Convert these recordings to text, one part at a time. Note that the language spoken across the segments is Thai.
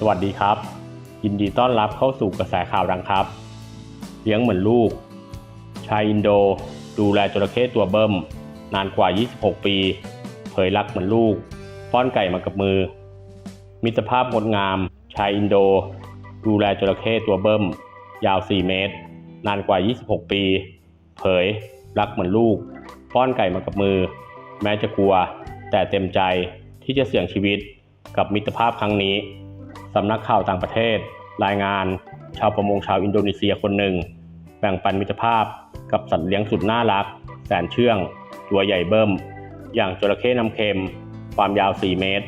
สวัสดีครับ ยินดีต้อนรับเข้าสู่กระแสข่าวดังครับ เลี้ยงเหมือนลูก ชายอินโด ดูแลจระเข้ตัวเบิ้มนานกว่า 26 ปี เผยรักเหมือนลูกป้อนไก่มากับมือ มิตรภาพงดงาม ชายอินโด ดูแลจระเข้ตัวเบิ้มยาว 4 เมตร นานกว่า 26 ปี เผยรักเหมือนลูกป้อนไก่มากับมือ แม้จะกลัว แต่เต็มใจที่จะเสี่ยงชีวิตกับมิตรภาพครั้งนี้ สำนักข่าวต่างประเทศ รายงาน ชาวประมงชาวอินโดนีเซียคนหนึ่ง แบ่งปันมิตรภาพกับสัตว์เลี้ยงสุดน่ารัก แสนเชื่อง ตัวใหญ่เบิ้มอย่างจระเข้น้ำเค็ม ความยาว 4 เมตร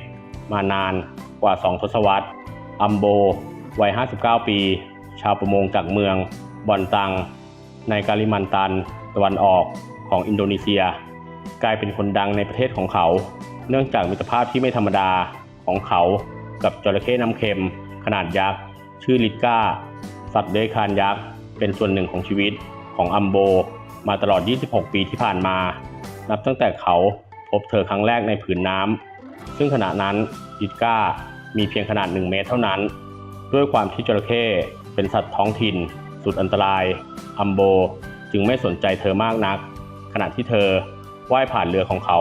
มานานกว่า 2 ทศวรรษ อัมโบ วัย 59 ปี ชาวประมงจากเมือง บอนตัง ในกาลิมันตัน ตะวันออกของอินโดนีเซีย กลายเป็นคนดังในประเทศของเขา เนื่องจากมิตรภาพที่ไม่ธรรมดาของเขา กับจระเข้น้ำเค็ม ขนาดยักษ์ ชื่อลิก้า สัตว์เลื้อยคลานยักษ์ เป็นส่วนหนึ่งของชีวิตของอัมโบ มาตลอด 26 ปีที่ผ่านมา นับตั้งแต่เขาพบเธอครั้งแรกในผืนน้ำ ซึ่งขณะนั้นลิก้ามีเพียงขนาด 1 เมตรเท่านั้น ด้วยความที่จระเข้เป็นสัตว์ท้องถิ่น สุดอันตราย อัมโบจึงไม่สนใจเธอมากนัก ขณะที่เธอว่ายผ่านเรือของเขา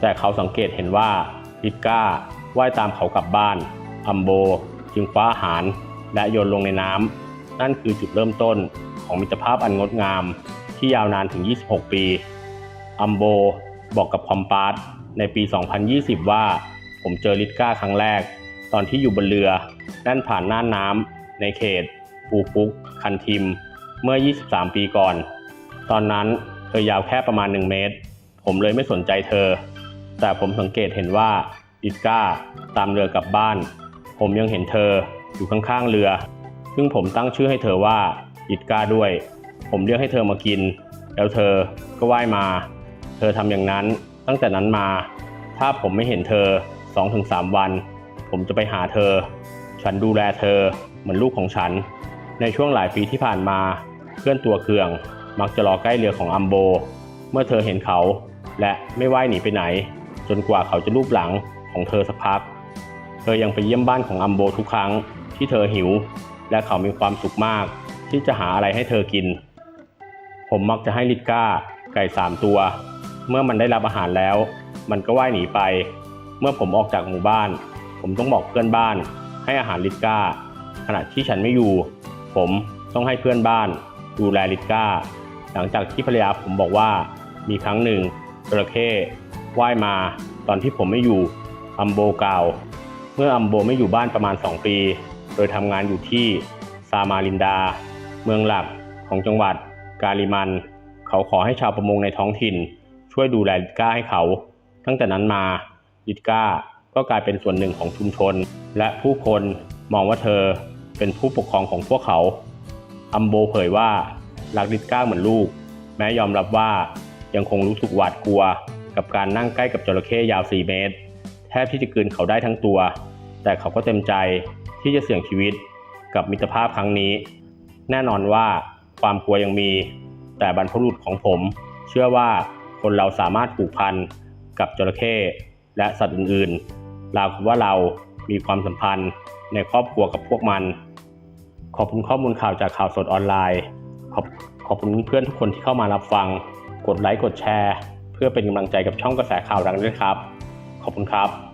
แต่เขาสังเกตเห็นว่าลิก้า ว่ายตามเขากลับบ้าน อัมโบ จึงคว้าอาหาร และโยนลงในน้ำ นั่นคือจุดเริ่มต้นของมิตรภาพอันงดงาม ที่ยาวนานถึง 26 ปี อัมโบบอกกับคอมปาสในปี 2020 ว่า ผมเจอลิก้าครั้งแรก ตอนที่อยู่บนเรือแล่นผ่านน่านน้ำในเขตปูปุก คันทิม เมื่อ 23 ปีก่อน ตอนนั้นเธอยาวแค่ประมาณ 1 เมตร ผมเลยไม่สนใจเธอ แต่ผมสังเกตเห็นว่า ลิก้าตามเรือกลับบ้าน ผมยังเห็นเธออยู่ข้างๆเรือ ซึ่งผมตั้งชื่อให้เธอว่าลิก้าด้วย ผมเรียกให้เธอมากิน แล้วเธอก็ว่ายมา เธอทำอย่างนั้นตั้งแต่นั้นมา ถ้าผมไม่เห็นเธอ 2-3 วัน ผมจะไปหาเธอ ฉันดูแลเธอเหมือนลูกของฉัน ในช่วงหลายปีที่ผ่านมา เพื่อนตัวเคือง มักจะรอใกล้เรือของอัมโบ เมื่อเธอเห็นเขา และไม่ว่ายหนีไปไหน จนกว่าเขาจะลูบหลัง ของเธอสักพัก เธอยังไปเยี่ยมบ้านของอัมโบทุกครั้งที่เธอหิว และเขามีความสุขมาก ที่จะหาอะไรให้เธอกิน ผมมักจะให้ลิก้า ไก่สามตัว เมื่อมันได้รับอาหารแล้ว มันก็ว่ายหนีไป เมื่อผมออกจากหมู่บ้าน ผมต้องบอกเพื่อนบ้าน ให้อาหารลิก้า ขณะที่ฉันไม่อยู่ ผมต้องให้เพื่อนบ้าน ดูแลลิก้า หลังจากที่ภรรยาผมบอกว่ามีครั้งหนึ่งจระเข้ว่ายมาตอนที่ผมไม่อยู่ อัมโบกล่าวเมื่ออัมโบไม่อยู่บ้านประมาณ 2 ปี โดยทำงานอยู่ที่ซามาลินดา เมืองหลักของจังหวัดกาลิมัน เขาขอให้ชาวประมงในท้องถิ่น ช่วยดูแลลิก้าให้เขา ตั้งแต่นั้นมาลิก้าก็กลายเป็นส่วนหนึ่งของชุมชน และผู้คนมองว่าเธอเป็นผู้ปกครองของพวกเขา อัมโบเผยว่ารักลิก้าเหมือนลูก แม้ยอมรับว่ายังคงรู้สึกหวาดกลัว กับการนั่งใกล้กับจระเข้ยาว 4 เมตร บที่จะกลืนเขาได้ทั้งตัว แต่เขาก็เต็มใจที่จะเสี่ยงชีวิตกับมิตรภาพครั้งนี้ แน่นอนว่าความกลัวยังมี แต่บรรพบุรุษของผม เชื่อว่าคนเราสามารถผูกพันกับจระเข้และสัตว์อื่นๆราวกับว่าเรามีความสัมพันธ์ในครอบครัวกับพวกมัน ขอบคุณข้อมูลข่าวจากข่าวสดออนไลน์ ขอบขอบคุณเพื่อนทุกคนที่เข้ามารับฟัง กดไลค์กดแชร์ เพื่อเป็นกำลังใจกับช่องกระแสข่าวดังด้วยครับ ขอบคุณครับ